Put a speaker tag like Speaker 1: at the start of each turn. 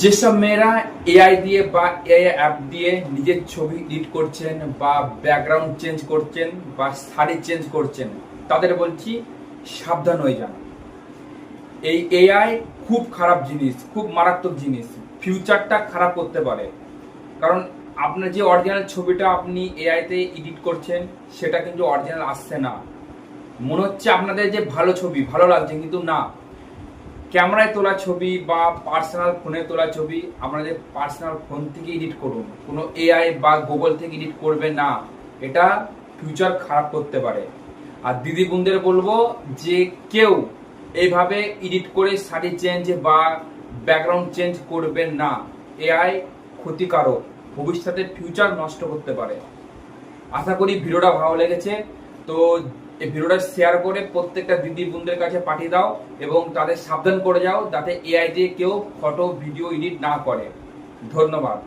Speaker 1: যেসব মেয়েরা এআই দিয়ে বা এআই অ্যাপ দিয়ে নিজের ছবি এডিট করছেন বা ব্যাকগ্রাউন্ড চেঞ্জ করছেন বা শাড়ি চেঞ্জ করছেন, তাদের বলছি সাবধান হয়ে যান। এই এআই খুব খারাপ জিনিস, খুব মারাত্মক জিনিস। ফিউচারটা খারাপ করতে পারে। কারণ আপনার যে অরিজিনাল ছবিটা আপনি এআইতে এডিট করছেন, সেটা কিন্তু অরিজিনাল আসছে না। মনে হচ্ছে আপনাদের যে ভালো ছবি, ভালো লাগছে, কিন্তু না। ক্যামেরায় তোলা ছবি বা পার্সোনাল ফোনে তোলা ছবি আপনাদের পার্সোনাল ফোন থেকে এডিট করুন। কোনো এআই বা গুগল থেকে এডিট করবে না। এটা ফিউচার খারাপ করতে পারে। আর দিদি বোনদের বলব যে কেউ এইভাবে এডিট করে শাড়ি চেঞ্জ বা ব্যাকগ্রাউন্ড চেঞ্জ করবেন না। এআই ক্ষতিকারক। ভবিষ্যতে ফিউচার নষ্ট করতে পারে। আশা করি ভিডিওটা ভালো লেগেছে। তো এই ভিডিওটা শেয়ার করে প্রত্যেকটা দিদি বোনদের কাছে পাঠিয়ে দাও এবং তাদের সাবধান করে যাও যাতে এআই দিয়ে কেউ ফটো ভিডিও এডিট না করে। ধন্যবাদ।